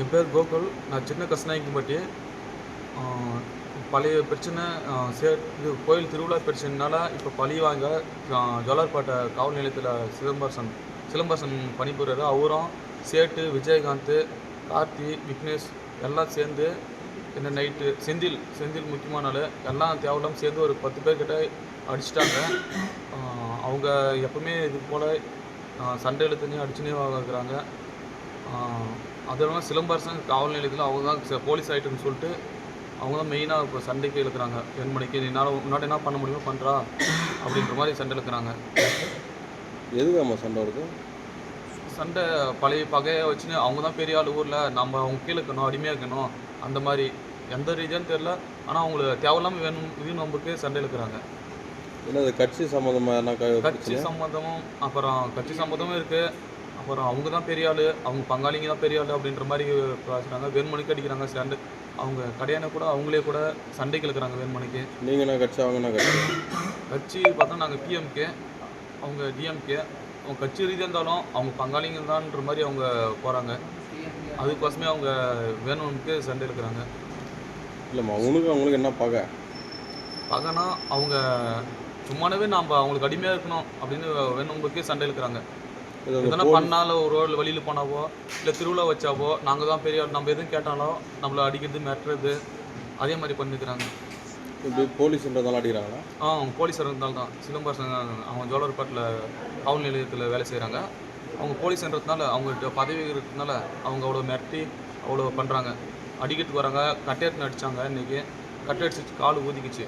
என் பேர் கோகுல். நான் சின்ன கஸ்நாயக்கம்பட்டி பழைய பிரச்சனை சே இது கோயில் திருவிழா பிரச்சனைனால இப்போ பழி வாங்க ஆஹ் ஜோலார்பேட்டை காவல் நிலையத்தில் சிலம்பரசன் சிலம்பரசன் பணிபுரியாரு அவரும் சேட்டு விஜயகாந்த் கார்த்தி விக்னேஷ் எல்லாம் சேர்ந்து என்ன நைட்டு செந்தில் செந்தில் முக்கியமான ஆள். எல்லாம் தேவையில்லாமல் சேர்ந்து ஒரு பத்து பேர்கிட்ட அடிச்சிட்டாங்க. அவங்க எப்பவுமே இது போல் சண்டை இழுத்துனே அடிச்சுனே இருக்கிறாங்க அதுவும் இல்லாமல் சிலம்பரசன் காவல் நிலையத்தில் அவங்க தான் போலீஸ் ஆகிட்டுன்னு சொல்லிட்டு அவங்க தான் மெயினாக இப்போ சண்டைக்கு இழுக்கிறாங்க. என் மணிக்கு என்னால் முன்னாடி என்ன பண்ண முடியுமோ பண்ணுறா அப்படின்ற மாதிரி சண்டை இழுக்கிறாங்க. எதுக்காம்மா சண்டை வருது? சண்டை பழைய பகையை வச்சுன்னு அவங்க தான் பெரிய ஆள் ஊரில் நம்ம அவங்க கீழே இருக்கணும் அடிமையாக இருக்கணும் அந்த மாதிரி எந்த ரீதியான்னு தெரில ஆனால் அவங்களுக்கு தேவையில்லாமல் வேணும் வீண் நம்புக்கு சண்டை இழுக்கிறாங்க. என்னது கட்சி சம்மந்தமாக கட்சி சம்மந்தமும் அப்புறம் கட்சி சம்மந்தமும் இருக்குது அப்புறம் அவங்க தான் பெரிய ஆள் அவங்க பங்காளிங்க தான் பெரிய ஆள் அப்படின்ற மாதிரி பேசுகிறாங்க வேண்மணிக்கு அடிக்கிறாங்க சண்டை அவங்க கடையான கூட அவங்களே கூட சண்டைக்கு இழுக்கிறாங்க வேண்மணிக்கு நீங்கள் என்ன கட்சி அவங்க என்ன கட்சி? கட்சி பார்த்தா நாங்கள் பிஎம்கே அவங்க டிஎம்கே அவங்க கட்சி ரீதியாக இருந்தாலும் அவங்க பங்காளிங்க தான்ன்ற மாதிரி அவங்க போகிறாங்க அதுக்கோசமே அவங்க வேணும்னுக்கு சண்டை இருக்கிறாங்க இல்லைம்மா உனக்கு அவங்களுக்கு என்ன பகை? பகனா அவங்க சும்மானவே நாம் அவங்களுக்கு அடிமையாக இருக்கணும் அப்படின்னு வேணும்புக்கே சண்டை இருக்கிறாங்க எதனா பண்ணாலும் ஒரு ரோடு வெளியில் போனாவோ இல்லை திருவிழா வச்சாவோ நாங்கள் தான் பெரிய ஆள் நம்ம எதுவும் கேட்டாலும் நம்மளை அடிக்கிறது மிரட்டுறது அதே மாதிரி பண்ணிக்கிறாங்க. இப்படி போலீஸ்ன்றதால அடிக்கிறாங்களா? ஆ அவங்க போலீஸாக இருந்தாலும் தான். சிதம்பரம் அவங்க ஜோலர்பேட்டில் காவல் நிலையத்தில் வேலை செய்கிறாங்க அவங்க போலீஸ்ன்றதுனால அவங்கள்ட்ட பதவி இருக்கிறதுனால அவங்க அவ்வளோ மிரட்டி அவ்வளோ பண்ணுறாங்க அடிக்கிறதுக்கு வராங்க கட்டையட்டுன்னு அடித்தாங்க இன்றைக்கி கட்டை அடிச்சு கால் ஊதிக்குச்சு.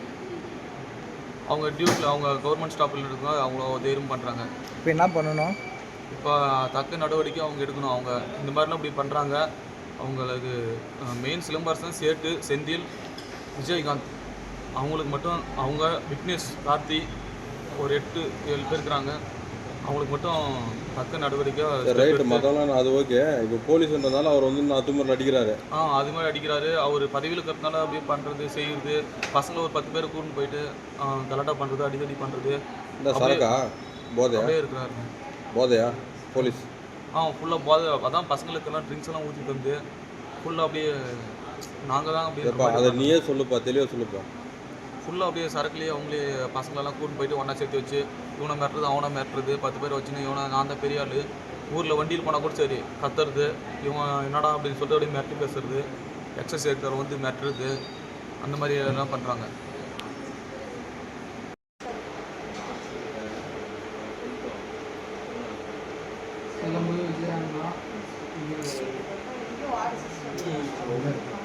அவங்க டியூட்டியில் அவங்க கவர்மெண்ட் ஸ்டாஃபில் இருக்காங்க அவ்வளோ தைரியம் பண்ணுறாங்க இப்போ என்ன பண்ணணும்? இப்போ தக்க நடவடிக்கை அவங்க எடுக்கணும். அவங்க இந்த மாதிரிலாம் இப்படி பண்ணுறாங்க அவங்களுக்கு மெயின் சிலம்பரசன் சேட்டு செந்தில் விஜயகாந்த். அவங்களுக்கு மட்டும் அவங்க விக்னேஷ் கார்த்தி ஒரு எட்டு ஏழு பேர் இருக்கிறாங்க. அவங்களுக்கு மட்டும் தக்க நடவடிக்கை எடுத்து- மற்றவங்களாம் அது ஓகே. இப்போ போலீஸ்ன்றதால அவர் வந்து நான் அத்துமுறையில் அடிக்கிறாரு. ஆ அது மாதிரி அடிக்கிறாரு. அவர் பதவியில் இருக்கிறதுனால அப்படியே பண்ணுறது செய்யுறது. பசங்களை ஒரு பத்து பேர் கூட்டின்னு போயிட்டு கலாட்டா பண்ணுறது அடிதடி பண்ணுறது இந்த சரக்கா? அப்படியே இருக்கிறாரு போதையா? போலீஸ். ஆ ஃபுல்லாக போதை. அதான் பசங்களுக்கெல்லாம் ட்ரிங்க்ஸ் எல்லாம் ஊற்றி தந்து ஃபுல்லாக அப்படியே நாங்கள் தான் அப்படியே அதை நீயே சொல்லுப்பா தெளிவாக சொல்லுப்பா. ஃபுல்லாக அப்படியே சரக்குலேயே அவங்களே பசங்களெல்லாம் கூட்டின்னு போயிட்டு ஒன்றா சேர்த்து வச்சு இவனை மிரட்டுறது அவனை மிரட்டுறது பத்து பேர் வச்சுன்னு இவனை நான் தான் பெரிய ஆள். ஊரில் வண்டியில் போனால் கூட சரி கத்துறது இவன் என்னடா அப்படின்னு சொல்லிட்டு அப்படியே மிரட்டி பேசுறது எக்ஸசைஸ் எடுத்தவர் வந்து மிரட்டுறது அந்த மாதிரி எல்லாம் பண்ணுறாங்க சின்னகஷ்ணகிரி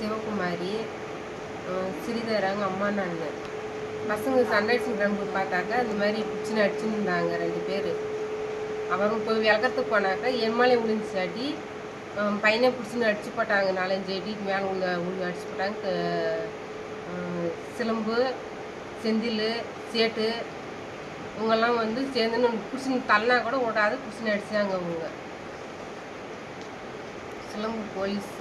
சிவகுமாரி அஹ் ஸ்ரீதரங்க அம்மா நான் பசங்க சண்டை அடிச்சுக்கிறாங்க போய் பார்த்தாக்கா இந்த மாதிரி பிடிச்சின்னு அடிச்சுன்னு இருந்தாங்க ரெண்டு பேர். அவங்க போய் விளக்கறதுக்கு போனாக்கா என் மேலே விழுந்துச்சு அடி பையனை பிடிச்சின்னு அடிச்சு போட்டாங்க. நாலஞ்சு அடிக்கு மேலே உள்ள உள்ள அடிச்சு போட்டாங்க. சிலம்பு செந்தில் சேட்டு இவங்கெல்லாம் வந்து சேர்ந்துன்னு பிடிச்சின்னு தள்ளினா கூட விடாது பிடிச்சின்னு அடிச்சாங்க அவங்க. சிலம்பு போலீஸ்.